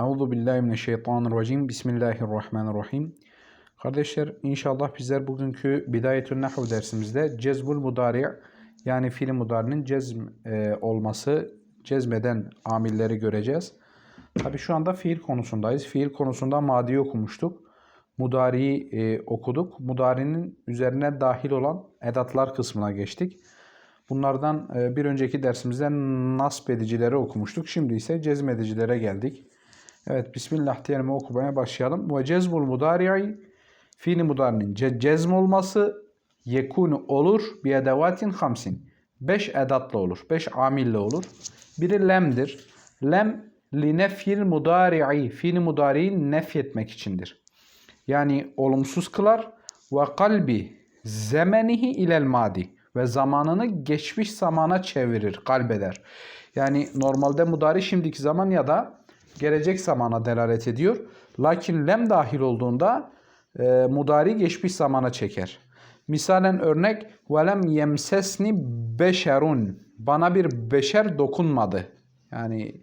Euzu billahi mineşşeytanirracim. Bismillahirrahmanirrahim. Kardeşler inşallah bizler bugünkü Bidayetün Nahv dersimizde cezbul mudari yani fiil mudari'nin cezm e, olması, cezmeden amilleri göreceğiz. Tabi şu anda fiil konusundayız. Fiil konusunda madi okumuştuk. Mudari'yi e, okuduk. Mudari'nin üzerine dahil olan edatlar kısmına geçtik. Bunlardan e, bir önceki dersimizde nasb edicileri okumuştuk. Şimdi ise cezmedicilere geldik. Evet Bismillah diyelim okumaya başlayalım. Ve cezmul mudari'i fiili mudarinin ce cezm olması yekunu olur bi edevatin hamsin. Beş edatla olur. Beş amille olur. Biri lemdir. Lem li nefyil mudari'i fiili mudari'yi nefyetmek içindir. Yani olumsuz kılar ve kalbi zemenihi ilel madi ve zamanını geçmiş zamana çevirir, kalbeder. Yani normalde mudari şimdiki zaman ya da gelecek zamana delalet ediyor. Lakin lem dahil olduğunda e, mudari geçmiş zamana çeker. Misalen örnek velem yemsesni beşerun. Bana bir beşer dokunmadı. Yani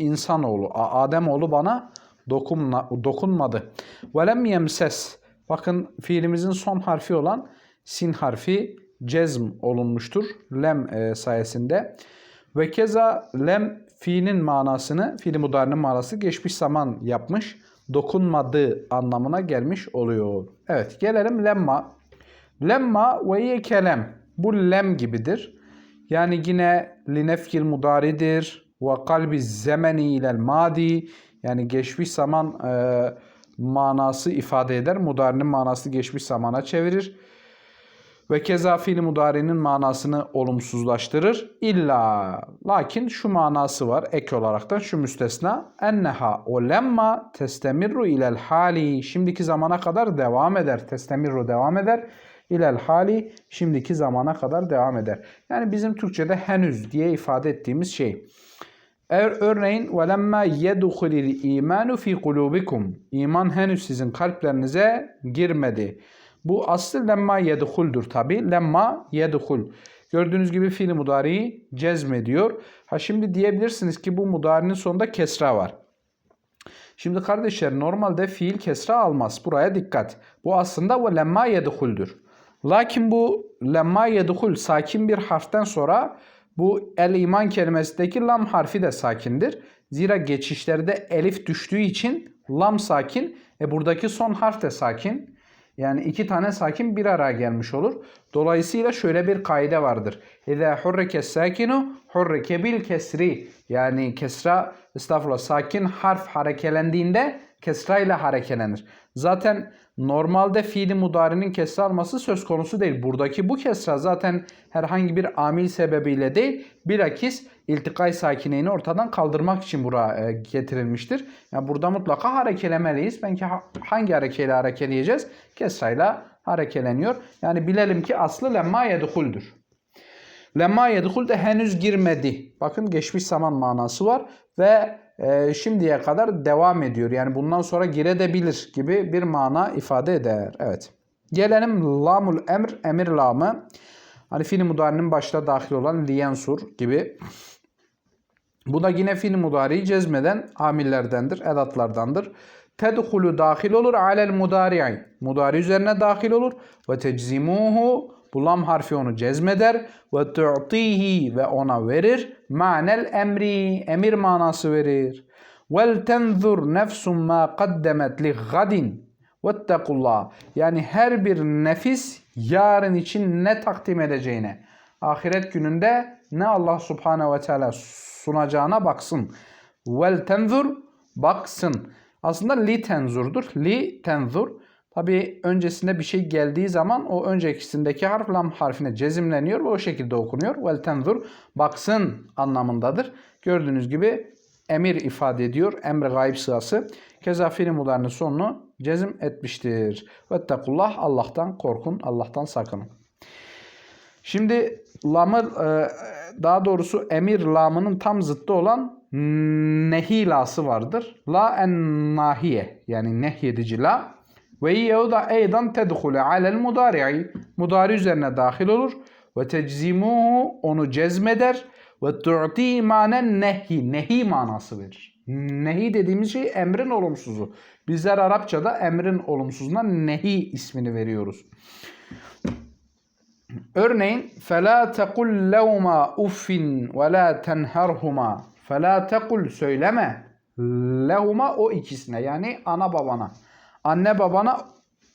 insanoğlu, Ademoğlu bana dokunma, dokunmadı. Velem yemses. Bakın fiilimizin son harfi olan sin harfi cezm olunmuştur lem e, sayesinde. Ve keza lem fiilin manasını, fiili mudarinin manası geçmiş zaman yapmış, dokunmadığı anlamına gelmiş oluyor. Evet gelelim lemma. Lemma ve ye kelem. Bu lem gibidir. Yani yine linefkil mudaridir. Ve kalbi zemeni ilel madi. Yani geçmiş zaman e, manası ifade eder. Mudarinin manası geçmiş zamana çevirir ve keza fiil mudari'nin manasını olumsuzlaştırır. İlla lakin şu manası var ek olaraktan şu müstesna enneha o lemma testemirru ilel hali şimdiki zamana kadar devam eder. Testemirru devam eder. İlel hali şimdiki zamana kadar devam eder. Yani bizim Türkçe'de henüz diye ifade ettiğimiz şey. Örneğin velemma yedhulil imanu fi kulubikum. İman henüz sizin kalplerinize girmedi. Bu aslı lemma yedhuldur tabi. Lemma yedhul. Gördüğünüz gibi fiil mudariyi cezmediyor. Ha şimdi diyebilirsiniz ki bu mudarinin sonunda kesra var. Şimdi kardeşler normalde fiil kesra almaz. Buraya dikkat. Bu aslında ve lemma yedhuldur. Lakin bu lemma yedhul sakin bir harften sonra bu el iman kelimesindeki lam harfi de sakindir. Zira geçişlerde elif düştüğü için lam sakin. E buradaki son harf de sakin. Yani iki tane sakin bir araya gelmiş olur. Dolayısıyla şöyle bir kaide vardır. İza hurrike sakinu hurrike bil kesri. Yani kesra estağfurullah sakin harf harekelendiğinde kesra ile harekelenir. Zaten normalde fiili mudarinin kesra alması söz konusu değil. Buradaki bu kesra zaten herhangi bir amil sebebiyle değil. Bilakis iltikay sakineyini ortadan kaldırmak için buraya e, getirilmiştir. Yani burada mutlaka harekelemeliyiz. Belki hangi harekeyle harekeleyeceğiz? Kesrayla harekeleniyor. Yani bilelim ki aslı lemma yedhuldür. Lemma yedhul de henüz girmedi. Bakın geçmiş zaman manası var ve e, şimdiye kadar devam ediyor. Yani bundan sonra girebilir gibi bir mana ifade eder. Evet. Gelelim lamul emr, emir lamı. Hani fiil mudarinin başta dahil olan liyensur gibi. Bu da yine fiil mudariyi cezmeden amillerdendir, edatlardandır. Tedhulu dahil olur alel mudari'i. Mudari üzerine dahil olur. Ve teczimuhu bu lam harfi onu cezmeder. Ve tu'tihi ve ona verir. Ma'nel emri. Emir manası verir. Vel tenzur nefsun ma kaddemet li gadin. Vettekullah. Yani her bir nefis yarın için ne takdim edeceğine. Ahiret gününde ne Allah subhanehu ve teala sunacağına baksın. Vel tenzur baksın. Aslında li tenzurdur. Li tenzur. Tabi öncesinde bir şey geldiği zaman o öncekisindeki harf lam harfine cezimleniyor ve o şekilde okunuyor. Vel tenzur baksın anlamındadır. Gördüğünüz gibi emir ifade ediyor. Emre gayb sırası. Keza fiil sonunu cezim etmiştir. Vettekullah Allah'tan korkun, Allah'tan sakının. Şimdi lamı e, daha doğrusu emir lamının tam zıttı olan nehi lası vardır. La en nahiye yani nehyedici la. Ve yehu da eydan tedhule alel mudari'i. Mudari üzerine dahil olur. Ve teczimuhu onu cezmeder. Ve tu'ti manen nehi. Nehi manası verir. Nehi dediğimiz şey emrin olumsuzu. Bizler Arapçada emrin olumsuzuna nehi ismini veriyoruz. Örneğin فَلَا تَقُلْ لَوْمَا uffin وَلَا تَنْهَرْهُمَا فَلَا تَقُلْ söyleme lehuma o ikisine yani ana babana. Anne babana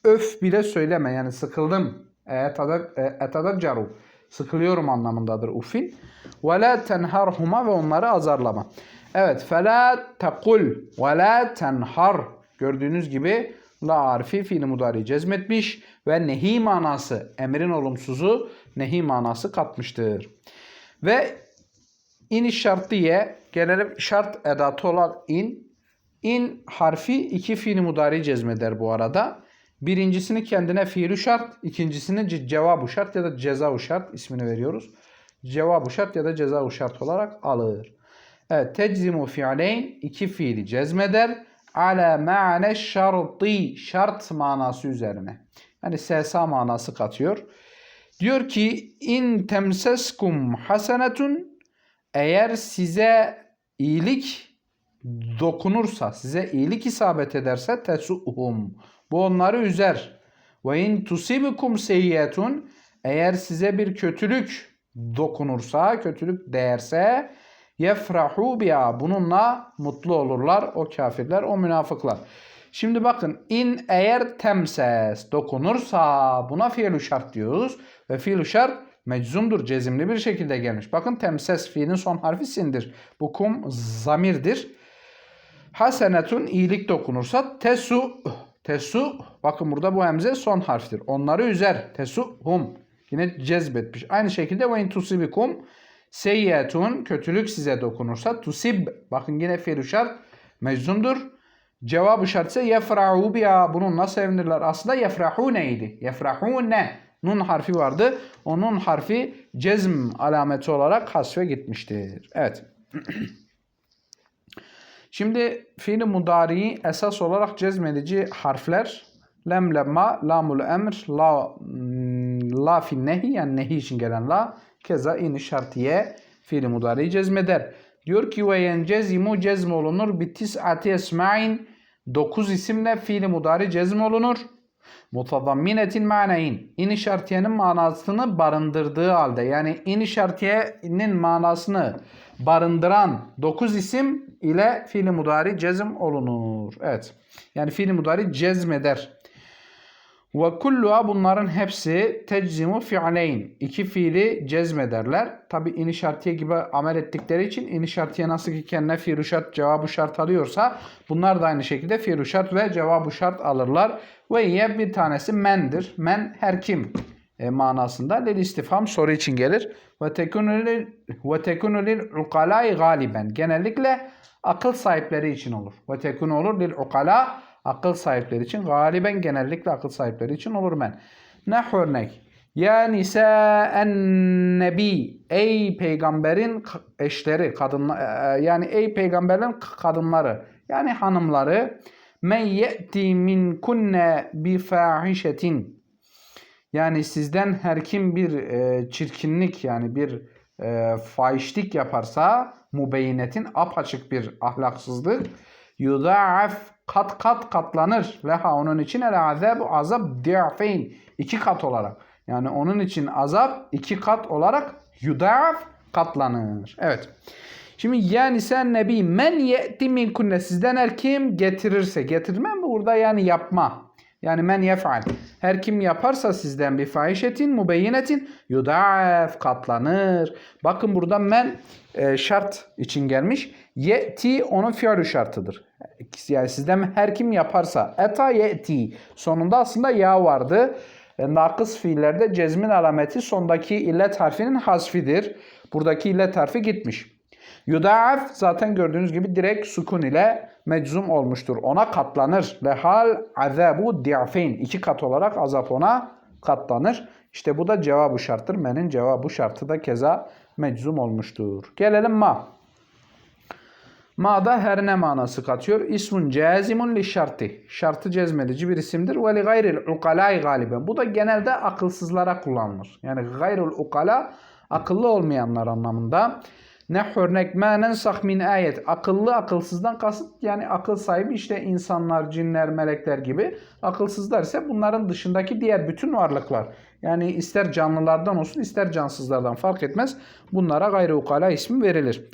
öf bile söyleme. Yani sıkıldım. Etadak Etadakcaru. E, Sıkılıyorum anlamındadır ufin. Ve la tenharhuma ve onları azarlama. Evet. Fe la tekul ve la tenhar. Gördüğünüz gibi la harfi fiili mudari cezmetmiş ve nehi manası emrin olumsuzu nehi manası katmıştır. Ve in şartiye gelelim şart edatı olan in In harfi iki fiili mudari cezmeder bu arada. Birincisini kendine fiili şart, ikincisini ce- cevabı şart ya da ceza şart ismini veriyoruz. Cevabı şart ya da ceza şart olarak alır. Evet, teczimu fiileyn iki fiili cezmeder. Ala ma'ne şartı şart manası üzerine. Yani sesa manası katıyor. Diyor ki in temseskum hasenetun eğer size iyilik dokunursa, size iyilik isabet ederse tesuhum. Bu onları üzer. Ve in tusibukum seyyetun eğer size bir kötülük dokunursa, kötülük değerse yefrahu biha. Bununla mutlu olurlar o kafirler, o münafıklar. Şimdi bakın in eğer temses dokunursa buna fiilü şart diyoruz ve fiilü şart meczumdur, cezimli bir şekilde gelmiş. Bakın temses fiilin son harfi sindir. Bu kum zamirdir. Hasenetun iyilik dokunursa tesu tesu bakın burada bu hemze son harftir. Onları üzer. Tesu hum. Yine cezbetmiş. Aynı şekilde ve tusibikum seyyetun kötülük size dokunursa tusib bakın yine fiil şart meczumdur. Cevabı şart ise yefrahu biha. Bununla sevinirler. Aslında yefrahu neydi? Yefrahu ne? Nun harfi vardı. O nun harfi cezm alameti olarak hasfe gitmiştir. Evet. Şimdi fiil mudariyi esas olarak cezmedici harfler lem lemma, lamul emr, la, la fin nehi yani nehi için gelen la, keza in şartiye fiil mudariyi cezmeder. Diyor ki ve yencezimu cezm olunur bi tis'ati esma'in 9 isimle fiil mudari cezm olunur. Mutadamminetin ma'neyn. İn şartiyenin manasını barındırdığı halde yani in şartiyenin manasını barındıran 9 isim ile fiil mudari cezm olunur. Evet. Yani fiil mudari cezmeder. Ve kulluha bunların hepsi teczimu fi'leyn. İki fiili cezmederler. Tabi ini şartiye gibi amel ettikleri için ini şartiye nasıl ki kendine fiil şart cevabı şart alıyorsa bunlar da aynı şekilde fiil şart ve cevabı şart alırlar. Ve ye bir tanesi mendir. Men her kim e, manasında lil istifham soru için gelir. Ve tekunu lil ukalai galiben. Genellikle akıl sahipleri için olur. Ve tekunu olur lil ukala akıl sahipleri için galiben genellikle akıl sahipleri için olur men. Ne örnek? Ya nisa'en nebi ey peygamberin eşleri kadınlar yani ey peygamberlerin kadınları yani hanımları men ye'ti min kunne bi fahişetin yani sizden her kim bir e, çirkinlik yani bir e, fahişlik yaparsa mubeynetin apaçık bir ahlaksızlık yudaaf kat kat katlanır leha onun için el azab azap di'feyn iki kat olarak yani onun için azap iki kat olarak yudaaf katlanır. Evet. Şimdi yani sen nebi men ye'ti min kunne sizden her kim getirirse getirmem burada yani yapma. Yani men yef'al. Her kim yaparsa sizden bir fahişetin, mubeyyinetin yudaaf katlanır. Bakın burada men e, şart için gelmiş. Ye'ti onun fiilü şartıdır. Yani sizden her kim yaparsa. Eta ye'ti. Sonunda aslında ya vardı. E, nakıs fiillerde cezmin alameti sondaki illet harfinin hasfidir. Buradaki illet harfi gitmiş. Yudaaf zaten gördüğünüz gibi direkt sukun ile meczum olmuştur. Ona katlanır. Lehal azabu di'feyn. iki kat olarak azap ona katlanır. İşte bu da cevabı şarttır. Menin cevabı şartı da keza meczum olmuştur. Gelelim ma. Ma'da her ne manası katıyor? İsmun cazimun li şartı. Şartı cezmedici bir isimdir. Ve li gayril ukalai galiben. Bu da genelde akılsızlara kullanılır. Yani gayrul ukala akıllı olmayanlar anlamında. Ne örnek ma nensah min ayet. Akıllı akılsızdan kasıt yani akıl sahibi işte insanlar, cinler, melekler gibi. Akılsızlar ise bunların dışındaki diğer bütün varlıklar. Yani ister canlılardan olsun ister cansızlardan fark etmez. Bunlara gayri ukala ismi verilir.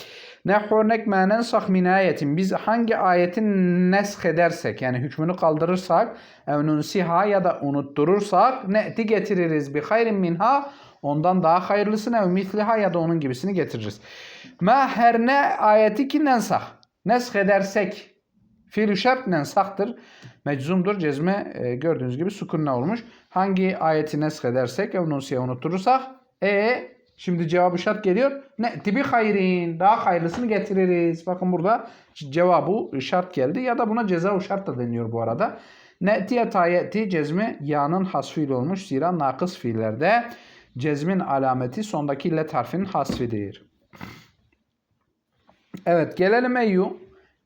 Ne örnek ma nensah min ayetin. Biz hangi ayetin nesk edersek yani hükmünü kaldırırsak ev nunsiha ya da unutturursak ne'ti getiririz bi hayrin minha ondan daha hayırlısını ev misliha ya da onun gibisini getiririz. Ma her ne ayeti ki nensah. Nesk edersek fiil şart nensahtır. Meczumdur. Cezme e, gördüğünüz gibi sukunna olmuş. Hangi ayeti nesk edersek ev nunsiha unutturursak e Şimdi cevabı şart geliyor. Ne tibi hayrin. Daha hayırlısını getiririz. Bakın burada cevabı şart geldi. Ya da buna ceza şart da deniyor bu arada. Ne'tiye tayeti cezmi ya'nın hasfiyle olmuş. Zira nakıs fiillerde cezmin alameti sondaki let harfinin hasfidir. Evet gelelim eyyu.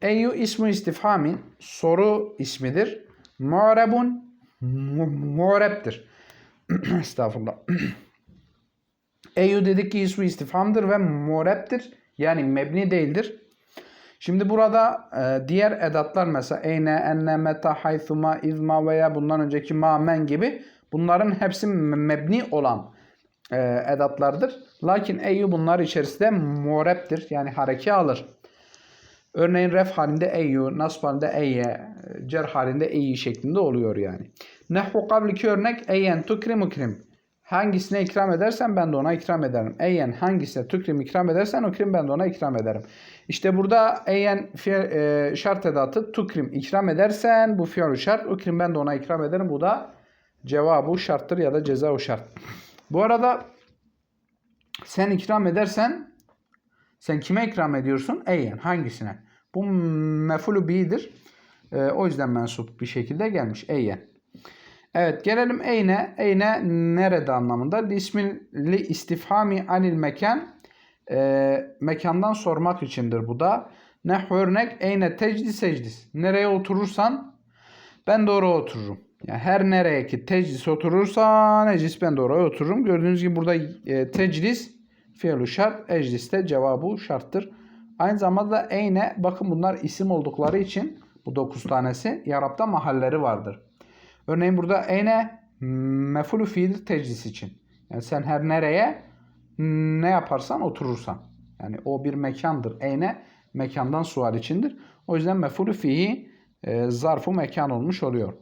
Eyyu ismi istifhamin soru ismidir. Mu'rebun mu- mu'rebdir. Estağfurullah. Eyyu dedik ki ismi istifhamdır ve mu'rebdir. Yani mebni değildir. Şimdi burada e, diğer edatlar mesela eyne, enne, meta, haythuma, izma veya bundan önceki ma, men gibi bunların hepsi mebni olan e, edatlardır. Lakin eyyu bunlar içerisinde mu'rebdir. Yani hareke alır. Örneğin ref halinde eyyu, nasb halinde eyye, cer halinde eyyi şeklinde oluyor yani. Nehvu kabliki örnek eyyen tukrim ukrim. Hangisine ikram edersen ben de ona ikram ederim. Eyyen hangisine tukrim ikram edersen ukrim ben de ona ikram ederim. İşte burada eyyen e, şart edatı tukrim ikram edersen bu fiil şart ukrim ben de ona ikram ederim. Bu da cevabı şarttır ya da ceza şart. Bu arada sen ikram edersen sen kime ikram ediyorsun? Eyyen hangisine? Bu mefulu bi'dir. E, o yüzden mensup bir şekilde gelmiş. Eyyen. Evet gelelim eyne. Eyne nerede anlamında? İsmin li istifhami anil mekan. E, mekandan sormak içindir bu da. Ne örnek eyne tecdi secdis. Nereye oturursan ben oraya otururum. Yani her nereye ki teclis oturursa necis ben de oraya otururum. Gördüğünüz gibi burada e, teclis fiilü şart, eclis de cevabı şarttır. Aynı zamanda eyne bakın bunlar isim oldukları için bu 9 tanesi Yarab'da mahalleri vardır. Örneğin burada eyne mefulü fiil teclis için. Yani sen her nereye ne yaparsan oturursan. Yani o bir mekandır. Eyne mekandan sual içindir. O yüzden mefulü fihi e, zarfu mekan olmuş oluyor.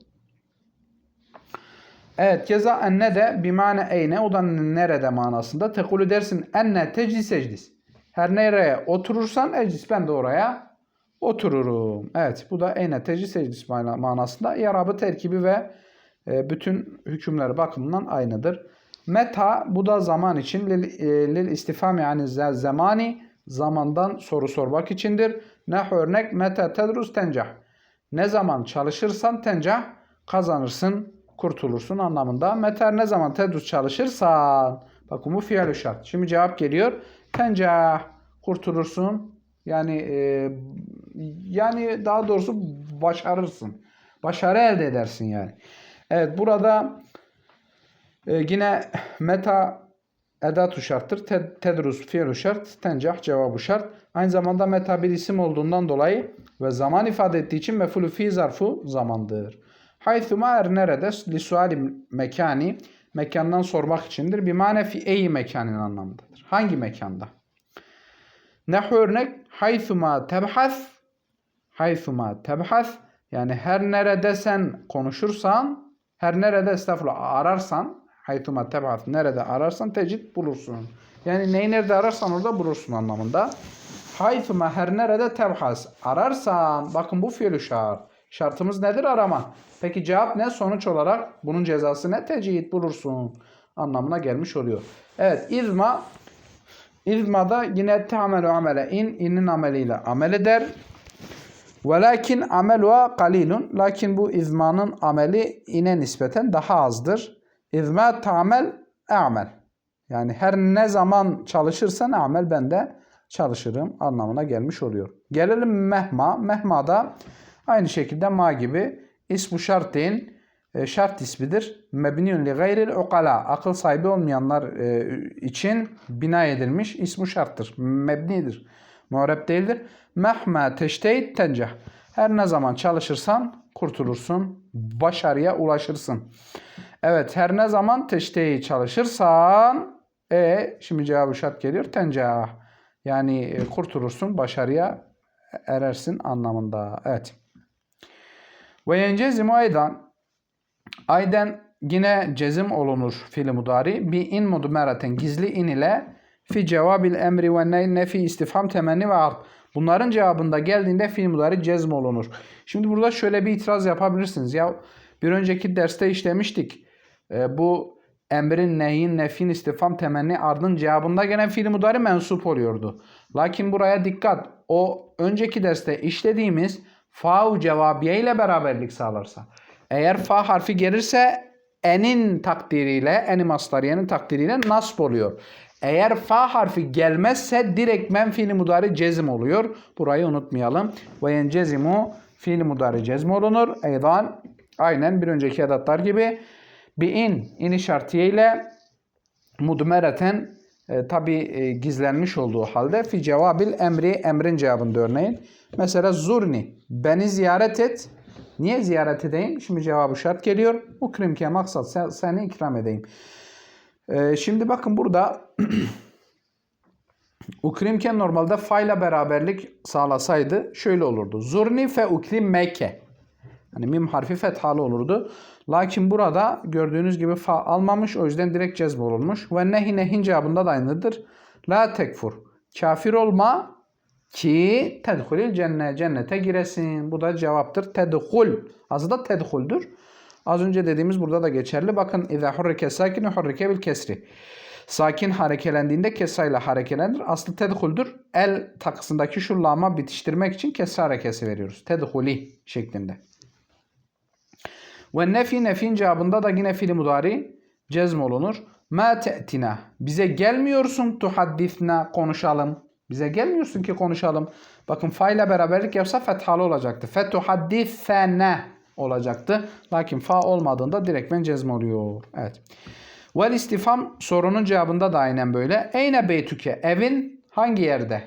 Evet keza enne de bimane eyne o da nerede manasında. Tekulu dersin enne teclis eclis. Her nereye oturursan eclis ben de oraya otururum. Evet bu da eyne teclis eclis manasında. Yarabı terkibi ve e, bütün hükümleri bakımından aynıdır. Meta bu da zaman için lil, e, lil istifam yani zamani zamandan soru sormak içindir. Ne örnek meta tedrus tencah. Ne zaman çalışırsan tencah kazanırsın, kurtulursun anlamında. Meter ne zaman tedrus çalışırsan bakın bu fiil şart. Şimdi cevap geliyor. Tencah kurtulursun. Yani e, yani daha doğrusu başarırsın. Başarı elde edersin yani. Evet burada e, yine meta edatu şarttır. Te, tedrus fiilu şart. Tencah cevabı şart. Aynı zamanda meta bir isim olduğundan dolayı ve zaman ifade ettiği için mefulü fi zarfu zamandır. Haythuma er nerede? Li mekani. Mekandan sormak içindir. Bir mane fi eyi mekanin anlamındadır. Hangi mekanda? Nehu örnek haythuma tebhas haythuma tebhas yani her nerede sen konuşursan her nerede estağfurullah ararsan haytuma tebat nerede ararsan tecid bulursun. Yani neyi nerede ararsan orada bulursun anlamında. Haytuma her nerede tebhas ararsan bakın bu fiil şart. Şartımız nedir? Arama. Peki cevap ne? Sonuç olarak bunun cezası ne? Tecid bulursun anlamına gelmiş oluyor. Evet izma izmada yine te'amelu amele in inin ameliyle amel eder. Velakin ameluha kalilun. Lakin bu izmanın ameli ine nispeten daha azdır. İzma ta'mel e'mel. Yani her ne zaman çalışırsan amel ben de çalışırım anlamına gelmiş oluyor. Gelelim mehma. Mehma da aynı şekilde ma gibi ismu şartin e, şart ismidir. Mebniyun li gayril ukala. Akıl sahibi olmayanlar e, için bina edilmiş. İsmu şarttır. Mebnidir. Muharrep değildir. Mehma teşteyit tencah. Her ne zaman çalışırsan kurtulursun. Başarıya ulaşırsın. Evet her ne zaman teşteyi çalışırsan e şimdi cevabı şart geliyor. Tencah. Yani e, kurtulursun, başarıya erersin anlamında. Evet. Ve yencezimu aydan ayden yine cezim olunur fiil mudari bi in mudmeraten gizli in ile fi cevabil emri ve ney nefi istifham temenni ve art. Bunların cevabında geldiğinde fiil mudari cezm olunur. Şimdi burada şöyle bir itiraz yapabilirsiniz. Ya bir önceki derste işlemiştik. E, bu emrin, neyin, nefin, istifam, temenni ardın cevabında gelen fiil mudari mensup oluyordu. Lakin buraya dikkat. O önceki derste işlediğimiz fa cevabiye ile beraberlik sağlarsa. Eğer fa harfi gelirse enin takdiriyle, eni masdariyenin takdiriyle nasb oluyor. Eğer fa harfi gelmezse direkt men fiili mudari cezim oluyor. Burayı unutmayalım. Ve yencezimu fiili mudari cezm olunur. Eydan aynen bir önceki edatlar gibi bi in ini şartiye ile mudmereten e, tabi e, gizlenmiş olduğu halde fi cevabil emri emrin cevabında örneğin. Mesela zurni beni ziyaret et. Niye ziyaret edeyim? Şimdi cevabı şart geliyor. Ukrimke maksat sen, seni ikram edeyim. E, şimdi bakın burada ukrimke normalde fa ile beraberlik sağlasaydı şöyle olurdu. Zurni fe ukrim meke. Hani mim harfi fethalı olurdu. Lakin burada gördüğünüz gibi fa almamış. O yüzden direkt cezb olunmuş. Ve nehi nehin cevabında da aynıdır. La tekfur. Kafir olma ki tedhulil cennet cennete giresin. Bu da cevaptır. Tedhul. Azı da tedhuldür. Az önce dediğimiz burada da geçerli. Bakın İzâ hurrike sakinu hurrike bil kesri. Sakin harekelendiğinde kesrayla harekelenir. Aslı tedhuldür. El takısındaki şu lama bitiştirmek için kesra harekesi veriyoruz. Tedhuli şeklinde. Ve nefi nefin cevabında da yine fiili mudari cezm olunur. Ma te'tina. Bize gelmiyorsun tuhaddifna konuşalım. Bize gelmiyorsun ki konuşalım. Bakın fa ile beraberlik yapsa fethalı olacaktı. Fetuhaddifene olacaktı. Lakin fa olmadığında direktmen cezm oluyor. Evet. Vel istifam sorunun cevabında da aynen böyle. Eyne beytüke? Evin hangi yerde?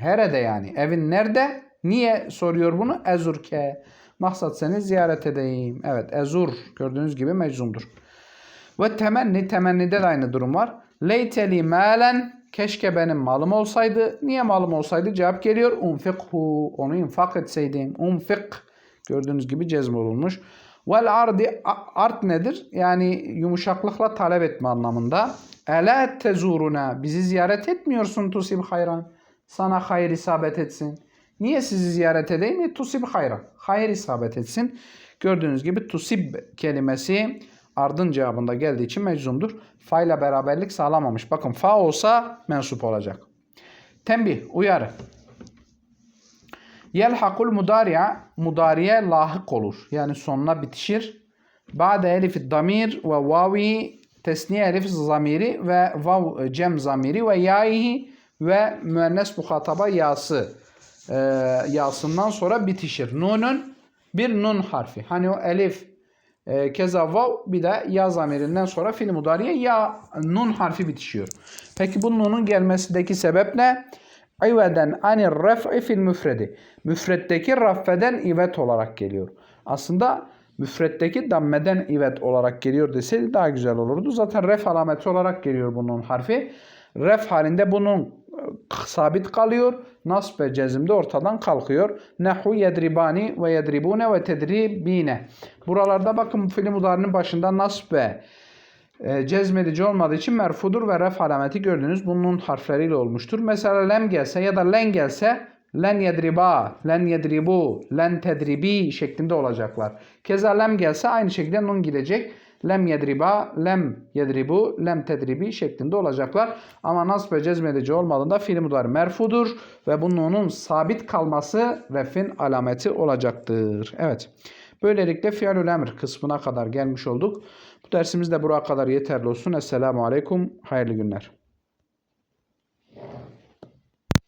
Herede yani. Evin nerede? Niye soruyor bunu? Ezurke. Maksat seni ziyaret edeyim. Evet ezur gördüğünüz gibi meczumdur. Ve temenni temennide de aynı durum var. Leyteli malen keşke benim malım olsaydı. Niye malım olsaydı? Cevap geliyor. Unfikhu onu infak etseydim. Unfik gördüğünüz gibi cezm olunmuş. Vel ardi art nedir? Yani yumuşaklıkla talep etme anlamında. Ela tezuruna bizi ziyaret etmiyorsun tusib hayran. Sana hayır isabet etsin. Niye sizi ziyaret edeyim? E, tusib hayra. Hayır isabet etsin. Gördüğünüz gibi tusib kelimesi ardın cevabında geldiği için meczumdur. Fa ile beraberlik sağlamamış. Bakın fa olsa mensup olacak. Tembih, uyarı. Yelhakul mudari'a mudariye lahık olur. Yani sonuna bitişir. Ba'de elif damir ve vavi tesniye elif zamiri ve vav cem zamiri ve yaihi ve müennes muhataba yası e, yasından sonra bitişir. Nunun bir nun harfi. Hani o elif e, keza vav bir de ya zamirinden sonra fiil mudariye ya nun harfi bitişiyor. Peki bu nunun gelmesindeki sebep ne? İveden anir ref'i fil müfredi. Müfretteki raffeden ivet olarak geliyor. Aslında müfretteki dammeden ivet olarak geliyor deseydi daha güzel olurdu. Zaten ref alameti olarak geliyor bunun harfi. Ref halinde bunun sabit kalıyor. Nasb ve cezim de ortadan kalkıyor. Nehu yedribani ve yedribune ve tedribine. Buralarda bakın fiil mudarinin başında nasb ve e, cezmedici olmadığı için merfudur ve ref alameti gördüğünüz bunun harfleriyle olmuştur. Mesela lem gelse ya da len gelse len yedriba, len yedribu, len tedribi şeklinde olacaklar. Keza lem gelse aynı şekilde nun gidecek lem yedriba, lem yedribu, lem tedribi şeklinde olacaklar. Ama nasb ve cezmedici olmadığında fiil mudari merfudur ve bunun sabit kalması refin alameti olacaktır. Evet. Böylelikle fiilül emr kısmına kadar gelmiş olduk. Bu dersimiz de buraya kadar yeterli olsun. Esselamu Aleyküm. Hayırlı günler.